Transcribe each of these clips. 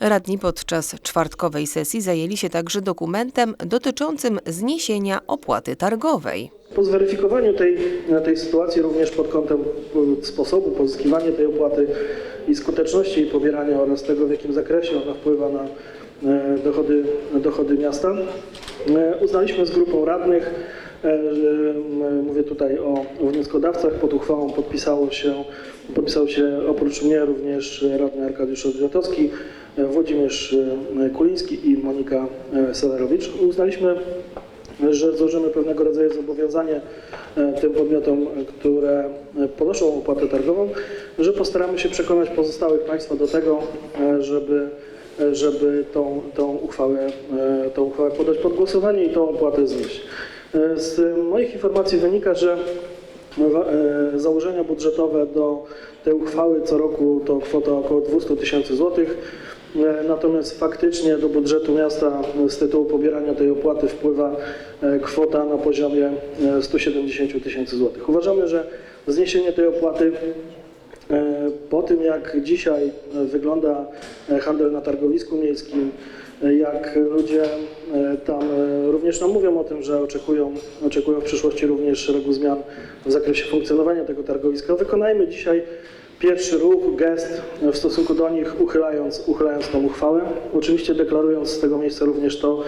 Radni podczas czwartkowej sesji zajęli się także dokumentem dotyczącym zniesienia opłaty targowej. Po zweryfikowaniu tej, tej sytuacji również pod kątem e, sposobu pozyskiwania tej opłaty i skuteczności jej pobierania oraz tego w jakim zakresie ona wpływa na dochody, dochody miasta, e, uznaliśmy z grupą radnych, e, mówię tutaj o wnioskodawcach, pod uchwałą podpisało się, podpisał się oprócz mnie również radny Arkadiusz Odwiatowski, e, Włodzimierz e, Kuliński i Monika e, Selerowicz. Uznaliśmy, że złożymy pewnego rodzaju zobowiązanie e, tym podmiotom, e, które e, ponoszą opłatę targową, że postaramy się przekonać pozostałych państwa do tego, e, żeby, e, żeby tą, tą, uchwałę, e, tą uchwałę podać pod głosowanie i tą opłatę znieść. E, Z moich informacji wynika, że e, założenia budżetowe do tej uchwały co roku to kwota około 200 tysięcy złotych. Natomiast faktycznie do budżetu miasta z tytułu pobierania tej opłaty wpływa kwota na poziomie e, 170 tysięcy złotych. Uważamy, że zniesienie tej opłaty Po tym, jak dzisiaj e, wygląda e, handel na targowisku miejskim, e, jak ludzie e, tam e, również nam mówią o tym, że oczekują, oczekują w przyszłości również szeregu zmian w zakresie funkcjonowania tego targowiska, wykonajmy dzisiaj pierwszy ruch, gest w stosunku do nich, uchylając, uchylając tą uchwałę. Oczywiście deklarując z tego miejsca również to,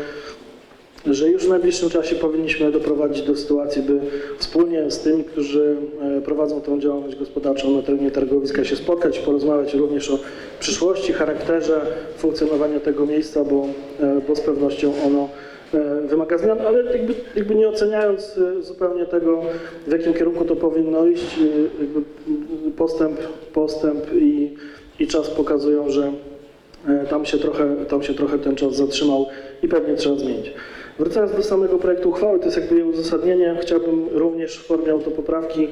że już w najbliższym czasie powinniśmy doprowadzić do sytuacji, by wspólnie z tymi, którzy e, prowadzą tą działalność gospodarczą na terenie targowiska się spotkać porozmawiać również o przyszłości, charakterze funkcjonowania tego miejsca, bo, e, bo z pewnością ono e, wymaga zmian, ale jakby, jakby nie oceniając zupełnie tego, w jakim kierunku to powinno iść, jakby postęp, postęp i, i czas pokazują, że Tam się, trochę, tam się trochę ten czas zatrzymał i pewnie trzeba zmienić. Wracając do samego projektu uchwały, to jest jakby jej uzasadnienie. Chciałbym również w formie autopoprawki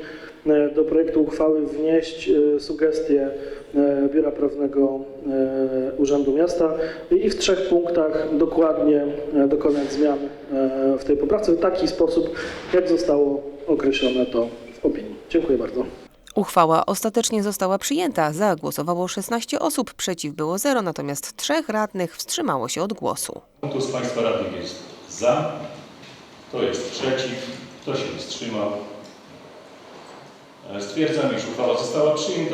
e, do projektu uchwały wnieść e, sugestie e, Biura Prawnego Urzędu Miasta i w trzech punktach dokładnie dokonać zmian w tej poprawce w taki sposób, jak zostało określone to w opinii. Dziękuję bardzo. Uchwała ostatecznie została przyjęta. Za głosowało 16 osób, przeciw było 0, natomiast trzech radnych wstrzymało się od głosu. Kto z Państwa radnych jest za? Kto jest przeciw? Kto się wstrzymał? E, Stwierdzam, iż uchwała została przyjęta.